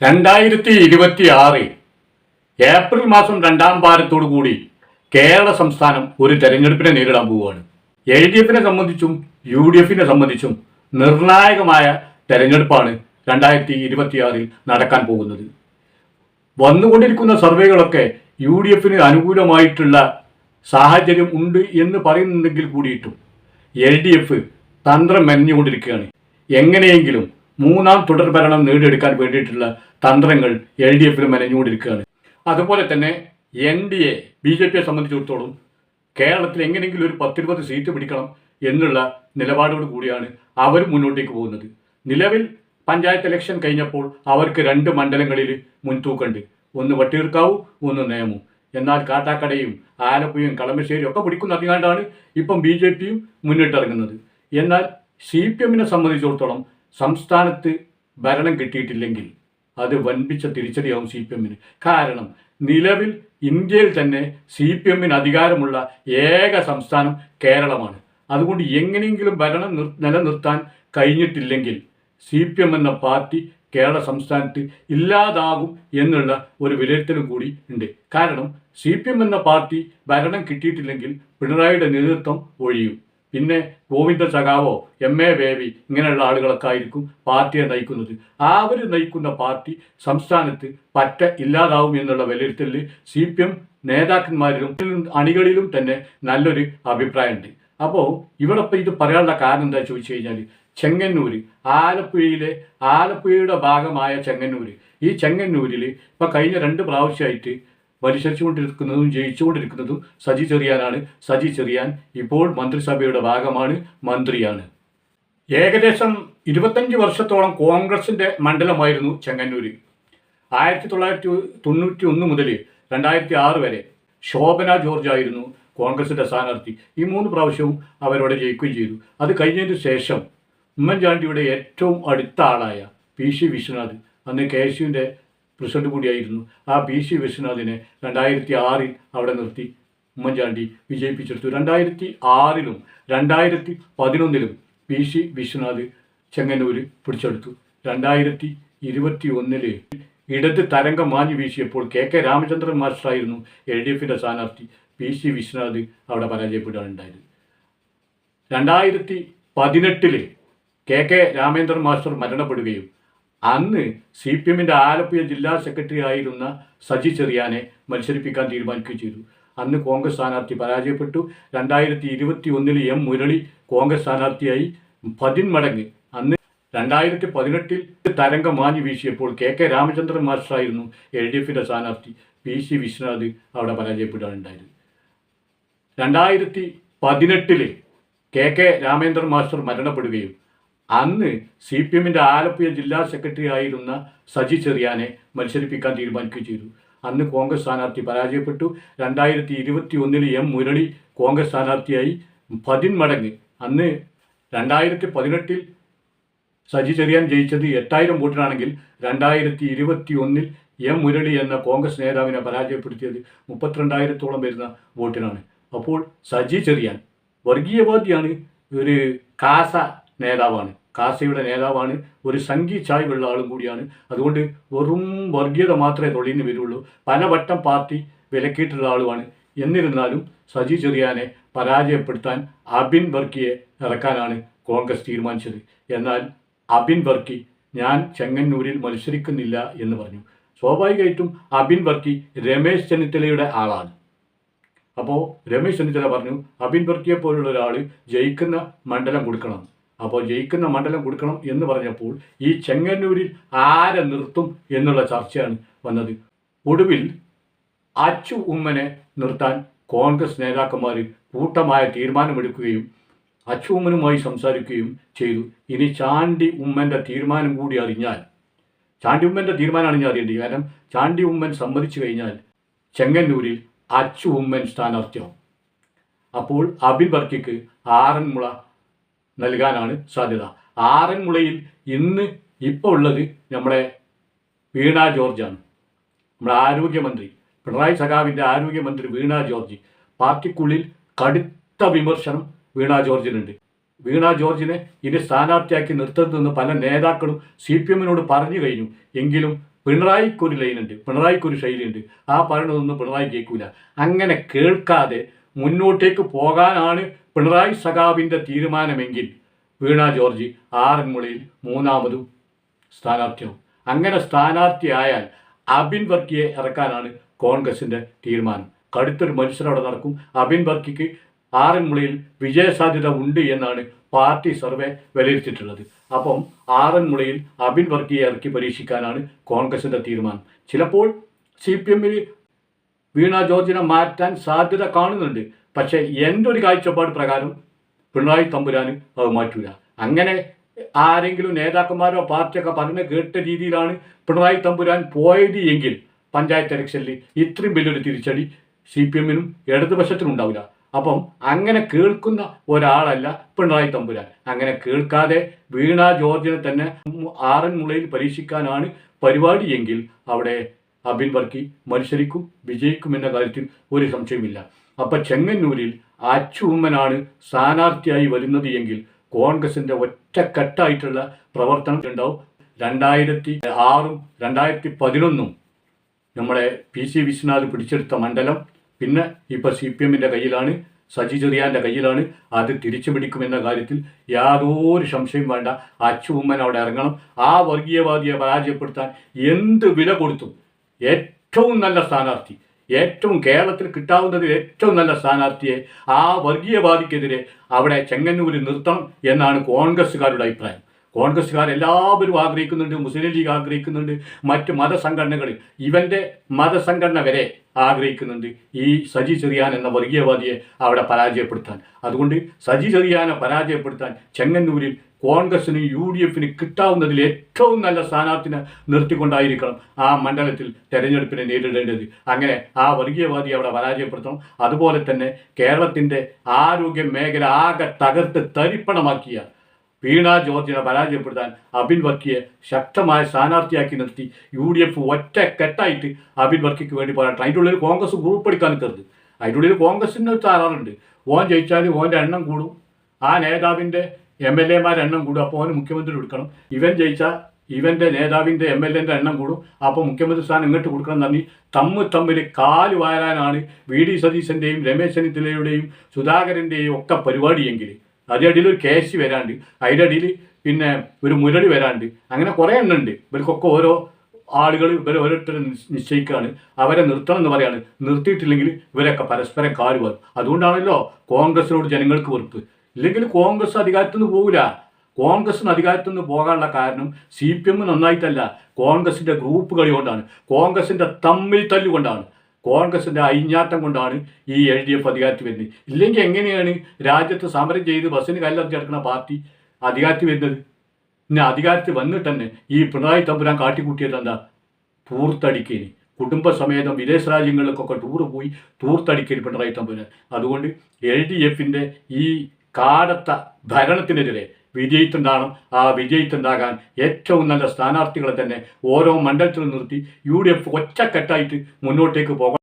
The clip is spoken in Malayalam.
രണ്ടായിരത്തി ഇരുപത്തി ആറ് ഏപ്രിൽ മാസം രണ്ടാം വാരത്തോടു കൂടി കേരള സംസ്ഥാനം ഒരു തെരഞ്ഞെടുപ്പിനെ നേരിടാൻ പോവുകയാണ്. എൽ ഡി എഫിനെ സംബന്ധിച്ചും യു ഡി എഫിനെ സംബന്ധിച്ചും നിർണായകമായ തെരഞ്ഞെടുപ്പാണ് രണ്ടായിരത്തി ഇരുപത്തിയാറിൽ നടക്കാൻ പോകുന്നത്. വന്നുകൊണ്ടിരിക്കുന്ന സർവേകളൊക്കെ യു ഡി എഫിന് അനുകൂലമായിട്ടുള്ള സാഹചര്യം ഉണ്ട് എന്ന് പറയുന്നുണ്ടെങ്കിൽ കൂടിയിട്ടും എൽ ഡി എഫ് തന്ത്രം മെനഞ്ഞുകൊണ്ടിരിക്കുകയാണ്. എങ്ങനെയെങ്കിലും മൂന്നാം തുടർ ഭരണം നേടിയെടുക്കാൻ വേണ്ടിയിട്ടുള്ള തന്ത്രങ്ങൾ എൽ ഡി എഫിൽ മെനഞ്ഞുകൊണ്ടിരിക്കുകയാണ്. അതുപോലെ തന്നെ N D A B J പിയെ സംബന്ധിച്ചിടത്തോളം കേരളത്തിൽ എങ്ങനെയെങ്കിലും ഒരു പത്തിരുപത് സീറ്റ് പിടിക്കണം എന്നുള്ള നിലപാടോട് കൂടിയാണ് അവർ മുന്നോട്ടേക്ക് പോകുന്നത്. നിലവിൽ പഞ്ചായത്ത് ഇലക്ഷൻ കഴിഞ്ഞപ്പോൾ അവർക്ക് രണ്ട് മണ്ഡലങ്ങളിൽ മുൻതൂക്കമുണ്ട്. ഒന്ന് വട്ടിയൂർക്കാവു ഒന്ന് നേമു. എന്നാൽ കാട്ടാക്കടയും ആലപ്പുഴയും കളമശ്ശേരിയും ഒക്കെ പിടിക്കുന്ന അതിനാണ്ടാണ് ഇപ്പം ബി ജെ പിയും മുന്നിട്ടിറങ്ങുന്നത്. എന്നാൽ സി പി എമ്മിനെ സംബന്ധിച്ചിടത്തോളം സംസ്ഥാനത്ത് ഭരണം കിട്ടിയിട്ടില്ലെങ്കിൽ അത് വൻപിച്ച തിരിച്ചടിയാവും സി പി എമ്മിന്. കാരണം നിലവിൽ ഇന്ത്യയിൽ തന്നെ സി പി എമ്മിന് അധികാരമുള്ള ഏക സംസ്ഥാനം കേരളമാണ്. അതുകൊണ്ട് എങ്ങനെയെങ്കിലും ഭരണം നിർ നിലനിർത്താൻ കഴിഞ്ഞിട്ടില്ലെങ്കിൽ സി പി എം എന്ന പാർട്ടി കേരള സംസ്ഥാനത്ത് ഇല്ലാതാകും എന്നുള്ള ഒരു വിലയിരുത്തലും കൂടി ഉണ്ട്. കാരണം സി പി എം എന്ന പാർട്ടി ഭരണം കിട്ടിയിട്ടില്ലെങ്കിൽ പിണറായിയുടെ നേതൃത്വം ഒഴിയും. പിന്നെ ഗോവിന്ദ ചകാവോ? എം എ ബേബി ഇങ്ങനെയുള്ള ആളുകളൊക്കെ ആയിരിക്കും പാർട്ടിയെ നയിക്കുന്നത്. അവർ നയിക്കുന്ന പാർട്ടി സംസ്ഥാനത്ത് പറ്റ ഇല്ലാതാവും എന്നുള്ള വിലയിരുത്തലിൽ സി പി എം നേതാക്കന്മാരിലും അണികളിലും തന്നെ നല്ലൊരു അഭിപ്രായമുണ്ട്. അപ്പോൾ ഇവിടെ ഇപ്പം ഇത് പറയാനുള്ള കാരണം എന്താ ചോദിച്ചു കഴിഞ്ഞാൽ ചെങ്ങന്നൂര് ആലപ്പുഴയിലെ ആലപ്പുഴയുടെ ഭാഗമായ ചെങ്ങന്നൂര്. ഈ ചെങ്ങന്നൂരിൽ ഇപ്പം കഴിഞ്ഞ രണ്ട് പ്രാവശ്യമായിട്ട് മത്സരിച്ചുകൊണ്ടിരിക്കുന്നതും ജയിച്ചുകൊണ്ടിരിക്കുന്നതും സജി ചെറിയാനാണ്. സജി ചെറിയാൻ ഇപ്പോൾ മന്ത്രിസഭയുടെ ഭാഗമാണ് മന്ത്രിയാണ്. ഏകദേശം ഇരുപത്തഞ്ച് വർഷത്തോളം കോൺഗ്രസിന്റെ മണ്ഡലമായിരുന്നു ചെങ്ങന്നൂര്. ആയിരത്തി തൊള്ളായിരത്തി തൊണ്ണൂറ്റി ഒന്ന് മുതൽ രണ്ടായിരത്തി ആറ് വരെ ശോഭന ജോർജ് ആയിരുന്നു കോൺഗ്രസിന്റെ സ്ഥാനാർത്ഥി. ഈ മൂന്ന് പ്രാവശ്യവും അവരോട് ജയിക്കുകയും ചെയ്തു. അത് കഴിഞ്ഞതിന് ശേഷം ഉമ്മൻചാണ്ടിയുടെ ഏറ്റവും അടുത്ത ആളായ പി. സി. വിശ്വനാഥ് അന്ന് കെ. യുവിന്റെ പ്രസിഡന്റ് കൂടിയായിരുന്നു. ആ പി സി വിശ്വനാഥിനെ രണ്ടായിരത്തി ആറിൽ അവിടെ നിർത്തി ഉമ്മൻചാണ്ടി വിജയിപ്പിച്ചെടുത്തു. രണ്ടായിരത്തി ആറിലും രണ്ടായിരത്തി പതിനൊന്നിലും പി സി വിശ്വനാഥ് ചെങ്ങന്നൂര് പിടിച്ചെടുത്തു. രണ്ടായിരത്തി ഇരുപത്തി ഒന്നിൽ ഇടത് തരംഗം മാഞ്ഞു വീശിയപ്പോൾ കെ കെ രാമചന്ദ്രൻ മാസ്റ്ററായിരുന്നു എൽ ഡി എഫിന്റെ സ്ഥാനാർത്ഥി. പി സി വിശ്വനാഥ് അവിടെ പരാജയപ്പെടുകയാണ് ഉണ്ടായത്. രണ്ടായിരത്തി പതിനെട്ടിൽ കെ കെ രാമേന്ദ്രൻ മാസ്റ്റർ മരണപ്പെടുകയും അന്ന് സി പി എമ്മിന്റെ ആലപ്പുഴ ജില്ലാ സെക്രട്ടറി ആയിരുന്ന സജി ചെറിയാനെ മത്സരിപ്പിക്കാൻ തീരുമാനിക്കുകയും ചെയ്തു. അന്ന് കോൺഗ്രസ് സ്ഥാനാർത്ഥി പരാജയപ്പെട്ടു. രണ്ടായിരത്തി ഇരുപത്തി ഒന്നിൽ എം മുരളി കോൺഗ്രസ് സ്ഥാനാർത്ഥിയായി പതിന്മടങ്ങ്. അന്ന് രണ്ടായിരത്തി പതിനെട്ടിൽ തരംഗം മാഞ്ഞു വീശിയപ്പോൾ കെ കെ രാമചന്ദ്രൻ മാസ്റ്ററായിരുന്നു എൽ ഡി എഫിന്റെ സ്ഥാനാർത്ഥി. പി സി വിശ്വനാഥ് അവിടെ പരാജയപ്പെടുകയാണ് രണ്ടായിരത്തി പതിനെട്ടിൽ കെ കെ രാമേന്ദ്രൻ മാസ്റ്റർ മരണപ്പെടുകയും അന്ന് സി പി എമ്മിന്റെ ആലപ്പുഴ ജില്ലാ സെക്രട്ടറി ആയിരുന്ന സജി ചെറിയാനെ മത്സരിപ്പിക്കാൻ തീരുമാനിക്കുകയും ചെയ്തു. അന്ന് കോൺഗ്രസ് സ്ഥാനാർത്ഥി പരാജയപ്പെട്ടു. രണ്ടായിരത്തി ഇരുപത്തി ഒന്നിൽ എം മുരളി കോൺഗ്രസ് സ്ഥാനാർത്ഥിയായി പതിന്മടങ്ങ്. അന്ന് രണ്ടായിരത്തി പതിനെട്ടിൽ സജി ചെറിയാൻ ജയിച്ചത് എട്ടായിരം വോട്ടിനാണെങ്കിൽ രണ്ടായിരത്തി ഇരുപത്തി ഒന്നിൽ എം മുരളി എന്ന കോൺഗ്രസ് നേതാവിനെ പരാജയപ്പെടുത്തിയത് മുപ്പത്തിരണ്ടായിരത്തോളം വരുന്ന വോട്ടിനാണ്. അപ്പോൾ സജി ചെറിയാൻ വർഗീയവാദിയാണ്. ഒരു കാസ നേതാവാണ്. കാസയുടെ നേതാവാണ്. ഒരു സംഘി ചായ്വുള്ള ആളും കൂടിയാണ്. അതുകൊണ്ട് വെറും വർഗീയത മാത്രമേ തൊഴിലിന് വരുള്ളൂ. പലവട്ടം പാർട്ടി വിലക്കിയിട്ടുള്ള ആളുമാണ്. എന്നിരുന്നാലും സജി ചെറിയാനെ പരാജയപ്പെടുത്താൻ അബിൻ ബർക്കിയെ ഇറക്കാനാണ് കോൺഗ്രസ് തീരുമാനിച്ചത്. എന്നാൽ അബിൻ ബർക്കി ഞാൻ ചെങ്ങന്നൂരിൽ മത്സരിക്കുന്നില്ല എന്ന് പറഞ്ഞു. സ്വാഭാവികമായിട്ടും അബിൻ ബർക്കി രമേശ് ചെന്നിത്തലയുടെ ആളാണ്. അപ്പോൾ രമേശ് ചെന്നിത്തല പറഞ്ഞു അബിൻ ബർക്കിയെ പോലുള്ള ഒരാൾ ജയിക്കുന്ന മണ്ഡലം കൊടുക്കണം. അപ്പോൾ ജയിക്കുന്ന മണ്ഡലം കൊടുക്കണം എന്ന് പറഞ്ഞപ്പോൾ ഈ ചെങ്ങന്നൂരിൽ ആരെ നിർത്തും എന്നുള്ള ചർച്ചയാണ് വന്നത്. ഒടുവിൽ അച്ചു ഉമ്മനെ നിർത്താൻ കോൺഗ്രസ് നേതാക്കന്മാർ കൂട്ടമായ തീരുമാനമെടുക്കുകയും അച്ചു ഉമ്മനുമായി സംസാരിക്കുകയും ചെയ്തു. ഇനി ചാണ്ടി ഉമ്മന്റെ തീരുമാനം കൂടി അറിഞ്ഞാൽ ചാണ്ടി ഉമ്മന്റെ തീരുമാനമാണ് ഞാൻ അറിയേണ്ടത്. കാരണം ചാണ്ടി ഉമ്മൻ സമ്മതിച്ചു കഴിഞ്ഞാൽ ചെങ്ങന്നൂരിൽ അച്ചു ഉമ്മൻ സ്ഥാനാർത്ഥിയാവും. അപ്പോൾ അബിൻ വർക്കിക്ക് ആറന്മുള നൽകാനാണ് സാധ്യത. ആറന്മുളയിൽ ഇന്ന് ഇപ്പോൾ ഉള്ളത് നമ്മുടെ വീണ ജോർജാണ്. നമ്മുടെ ആരോഗ്യമന്ത്രി പിണറായി സഖാവിന്റെ ആരോഗ്യമന്ത്രി വീണ ജോർജ്. പാർട്ടിക്കുള്ളിൽ കടുത്ത വിമർശനം വീണ ജോർജിനുണ്ട്. വീണ ജോർജിനെ ഇനി സ്ഥാനാർത്ഥിയാക്കി നിർത്തരുതെന്ന് പല നേതാക്കളും സി പി എമ്മിനോട് പറഞ്ഞു കഴിഞ്ഞു. എങ്കിലും പിണറായിക്കൊരു ലൈനുണ്ട് പിണറായിക്കൊരു ശൈലിയുണ്ട്. ആ പറയണതൊന്നും പിണറായി കേൾക്കൂല. അങ്ങനെ കേൾക്കാതെ മുന്നോട്ടേക്ക് പോകാനാണ് പിണറായി സഖാവിന്റെ തീരുമാനമെങ്കിൽ വീണ ജോർജ് ആറന്മുളയിൽ മൂന്നാമതും സ്ഥാനാർത്ഥിയാവും. അങ്ങനെ സ്ഥാനാർത്ഥിയായാൽ അബിൻ വർക്കിയെ ഇറക്കാനാണ് കോൺഗ്രസിന്റെ തീരുമാനം. കടുത്തൊരു മത്സരം അവിടെ നടക്കും. അബിൻ വർക്കിക്ക് ആറന്മുളയിൽ വിജയസാധ്യത ഉണ്ട് എന്നാണ് പാർട്ടി സർവേ വിലയിരുത്തിയിട്ടുള്ളത്. അപ്പം ആറന്മുളയിൽ അബിൻ വർക്കിയെ ഇറക്കി പരീക്ഷിക്കാനാണ് കോൺഗ്രസിന്റെ തീരുമാനം. ചിലപ്പോൾ സി പി എമ്മിൽ വീണ ജോർജിനെ മാറ്റാൻ സാധ്യത കാണുന്നുണ്ട്. പക്ഷേ എന്റെ ഒരു കാഴ്ചപ്പാട് പ്രകാരം പിണറായി തമ്പുരാന് അത് മാറ്റൂല. അങ്ങനെ ആരെങ്കിലും നേതാക്കന്മാരോ പാർട്ടിയൊക്കെ പറഞ്ഞ് കേട്ട രീതിയിലാണ് പിണറായി തമ്പുരാൻ പോയത് എങ്കിൽ പഞ്ചായത്ത് ഇലക്ഷനിൽ ഇത്രയും വലിയൊരു തിരിച്ചടി സി പി എമ്മിനും ഇടതുപക്ഷത്തിനും ഉണ്ടാവില്ല. അപ്പം അങ്ങനെ കേൾക്കുന്ന ഒരാളല്ല പിണറായി തമ്പുരാൻ. അങ്ങനെ കേൾക്കാതെ വീണ ജോർജിനെ തന്നെ ആറന്മുളയിൽ പരീക്ഷിക്കാനാണ് പരിപാടി എങ്കിൽ അവിടെ അബിൻ വർക്കി മത്സരിക്കും വിജയിക്കും എന്ന കാര്യത്തിൽ ഒരു സംശയമില്ല അപ്പം ചെങ്ങന്നൂരിൽ അച്ചുമ്മനാണ് സ്ഥാനാർത്ഥിയായി വരുന്നത് എങ്കിൽ കോൺഗ്രസിന്റെ ഒറ്റക്കെട്ടായിട്ടുള്ള പ്രവർത്തനം ഉണ്ടാവും. രണ്ടായിരത്തി ആറും രണ്ടായിരത്തി പതിനൊന്നും നമ്മളെ പി സി വിശ്വനാഥ് പിടിച്ചെടുത്ത മണ്ഡലം. പിന്നെ ഇപ്പോൾ സി പി എമ്മിന്റെ കയ്യിലാണ് സജി ചെറിയാന്റെ കയ്യിലാണ്. അത് തിരിച്ചു പിടിക്കുമെന്ന കാര്യത്തിൽ യാതൊരു സംശയം വേണ്ട. അച്ചുമ്മൻ അവിടെ ഇറങ്ങണം. ആ വർഗീയവാദിയെ പരാജയപ്പെടുത്താൻ എന്ത് വില കൊടുത്തും ഏറ്റവും നല്ല സ്ഥാനാർത്ഥി ഏറ്റവും കേരളത്തിൽ കിട്ടാവുന്നതിൽ ഏറ്റവും നല്ല സ്ഥാനാർത്ഥിയെ ആ വർഗീയവാദിക്കെതിരെ അവിടെ ചെങ്ങന്നൂരിൽ നിർത്തണം എന്നാണ് കോൺഗ്രസ്സുകാരുടെ അഭിപ്രായം. കോൺഗ്രസ്സുകാർ എല്ലാവരും ആഗ്രഹിക്കുന്നുണ്ട് മുസ്ലിം ലീഗ് ആഗ്രഹിക്കുന്നുണ്ട് മറ്റ് മതസംഘടനകൾ ഇവന്റെ മതസംഘടന വരെ ആഗ്രഹിക്കുന്നുണ്ട് ഈ സജി ചെറിയാൻ എന്ന വർഗീയവാദിയെ അവിടെ പരാജയപ്പെടുത്താൻ. അതുകൊണ്ട് സജി ചെറിയാനെ പരാജയപ്പെടുത്താൻ ചെങ്ങന്നൂരിൽ കോൺഗ്രസിന് യു ഡി എഫിന് കിട്ടാവുന്നതിൽ ഏറ്റവും നല്ല സ്ഥാനാർത്ഥിനെ നിർത്തിക്കൊണ്ടായിരിക്കണം ആ മണ്ഡലത്തിൽ തെരഞ്ഞെടുപ്പിനെ നേരിടേണ്ടത്. അങ്ങനെ ആ വർഗീയവാദി അവിടെ പരാജയപ്പെടുത്തണം. അതുപോലെ തന്നെ കേരളത്തിന്റെ ആരോഗ്യ മേഖല ആകെ തകർത്ത് തരിപ്പണമാക്കിയ വീണ ജോർജിനെ പരാജയപ്പെടുത്താൻ അബിൻ വർക്കിയെ ശക്തമായ സ്ഥാനാർത്ഥിയാക്കി നിർത്തി യു ഡി എഫ് ഒറ്റ കെട്ടായിട്ട് അബിൻ വർക്കിക്ക് വേണ്ടി പോരാട്ടം അതിന്റെ ഉള്ളിൽ കോൺഗ്രസ് ഗ്രൂപ്പ് എടുക്കാൻ നിൽക്കരുത്. അതിന്റെ ഉള്ളിൽ കോൺഗ്രസിന് താറാറുണ്ട് ഓൻ ജയിച്ചാൽ ഓന്റെ എണ്ണം കൂടും. ആ നേതാവിന്റെ എം എൽ എമാരുടെ എണ്ണം കൂടും. അപ്പോൾ അവന് മുഖ്യമന്ത്രി കൊടുക്കണം. ഇവൻ ജയിച്ചാൽ ഇവന്റെ നേതാവിന്റെ എം എൽ എന്റെ എണ്ണം കൂടും. അപ്പോൾ മുഖ്യമന്ത്രി സ്ഥാനം ഇങ്ങോട്ട് കൊടുക്കണം നന്ദി തമ്മിൽ തമ്മിൽ കാൽ വാരാനാണ് വി ഡി സതീശന്റെയും രമേശ് ചെന്നിത്തലയുടെയും സുധാകരന്റെയും ഒക്കെ പരിപാടിയെങ്കിൽ അതിനിടയിൽ ഒരു കേശി വരാണ്ട്. അതിന്റെ പിന്നെ ഒരു മുരളി വരാണ്ട്. അങ്ങനെ കുറേ എണ്ണം ഉണ്ട്. ഇവർക്കൊക്കെ ഓരോ ആളുകൾ ഇവരെ ഓരോരുത്തരും നിശ്ച- നിശ്ചയിക്കുകയാണ് അവരെ നിർത്തണം എന്ന് പറയാണ്. നിർത്തിയിട്ടില്ലെങ്കിൽ ഇവരൊക്കെ പരസ്പരം കാൽ വരും അതുകൊണ്ടാണല്ലോ കോൺഗ്രസിനോട് ജനങ്ങൾക്ക് വെറുപ്പ്. ഇല്ലെങ്കിൽ കോൺഗ്രസ് അധികാരത്തിൽ നിന്ന് പോകില്ല കോൺഗ്രസിന് അധികാരത്തിൽ നിന്ന് പോകാനുള്ള കാരണം സി പി എം നന്നായിട്ടല്ല. കോൺഗ്രസിന്റെ ഗ്രൂപ്പ് കളി കൊണ്ടാണ്. കോൺഗ്രസിന്റെ തമ്മിൽ തല്ലുകൊണ്ടാണ് കോൺഗ്രസിന്റെ അയിഞ്ഞാട്ടം കൊണ്ടാണ് ഈ എൽ ഡി എഫ് അധികാരത്തിൽ വരുന്നത്. ഇല്ലെങ്കിൽ എങ്ങനെയാണ് രാജ്യത്ത് സമരം ചെയ്ത് ബസ്സിന് കല്ലെറിഞ്ഞ് കിടക്കുന്ന പാർട്ടി അധികാരത്തിൽ വരുന്നത്? പിന്നെ അധികാരത്തിൽ വന്നിട്ട് തന്നെ ഈ പിണറായി തമ്പുരാൻ കാട്ടിക്കൂട്ടിയത് എന്താ? തൂർത്തടിക്കേനി. കുടുംബസമേതം വിദേശ രാജ്യങ്ങളിലേക്കൊക്കെ ടൂറ് പോയി തൂർത്തടിക്കൽ പിണറായി തമ്പുരാൻ. അതുകൊണ്ട് എൽ ഡി എഫിന്റെ ഈ കാടത്ത ഭരണത്തിനെതിരെ വിജയിത്തുണ്ടാകണം. ആ വിജയിത്തുണ്ടാകാൻ ഏറ്റവും നല്ല സ്ഥാനാർത്ഥികളെ തന്നെ ഓരോ മണ്ഡലത്തിൽ നിർത്തി യു ഡി എഫ് ഒറ്റക്കെട്ടായിട്ട് മുന്നോട്ടേക്ക് പോകണം.